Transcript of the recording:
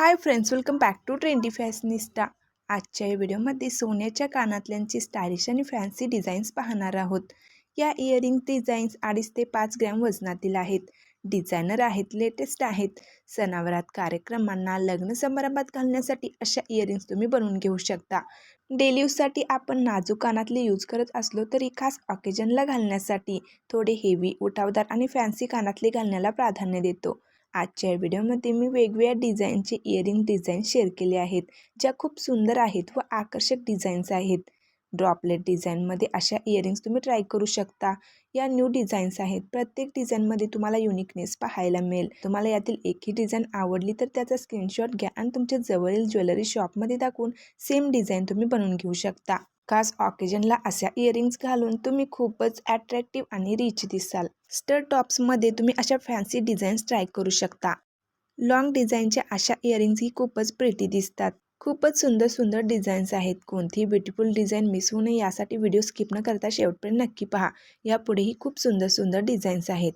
Hi friends welcome back to trendy fashionista आजच्या या व्हिडिओमध्ये सोन्याच्या कानातल्यांची स्टायलिश आणि फॅन्सी डिझाईन्स पाहणार आहोत. या इयरिंग डिझाईन्स अडीच ते पाच ग्रॅम वजनातील आहेत. डिझायनर आहेत लेटेस्ट आहेत. सणावरात कार्यक्रमांना लग्न समारंभात घालण्यासाठी अशा इयरिंग्स तुम्ही बनवून घेऊ शकता. डेली यूजसाठी आपण नाजूक कानातले यूज करत असलो तरी खास ऑकेजनला घालण्यासाठी थोडे हेवी उठावदार आणि फॅन्सी कानातले घालण्याला प्राधान्य देतो. आजच्या व्हिडिओमध्ये मी वेगवेगळ्या डिझाईनचे इयरिंग डिझाईन शेअर केले आहेत ज्या खूप सुंदर आहेत व आकर्षक डिझाईन्स आहेत. ड्रॉपलेट डिझाईनमध्ये अशा इयरिंग्स तुम्ही ट्राय करू शकता. या न्यू डिझाईन्स आहेत. प्रत्येक डिझाईनमध्ये तुम्हाला युनिकनेस पाहायला मिळेल. तुम्हाला यातील एकही डिझाईन आवडली तर त्याचा स्क्रीनशॉट घ्या आणि तुमच्या जवळील ज्वेलरी शॉपमध्ये दाखवून सेम डिझाईन तुम्ही बनवून घेऊ शकता. खास ऑकेजनला अशा इयरिंग्स घालून तुम्ही खूपच अट्रॅक्टिव्ह आणि रिच दिसाल. स्टर टॉप्समध्ये तुम्ही अशा फॅन्सी डिझाईन्स ट्राय करू शकता. लॉंग डिझाईनच्या अशा इयरिंग्स ही खूपच प्रिटी दिसतात. खूपच सुंदर सुंदर डिझाईन्स आहेत. कोणतीही ब्युटिफुल डिझाईन मिस होऊ नये यासाठी व्हिडिओ स्किप न करता शेवटपर्यंत नक्की पहा. यापुढेही खूप सुंदर सुंदर डिझाईन्स आहेत.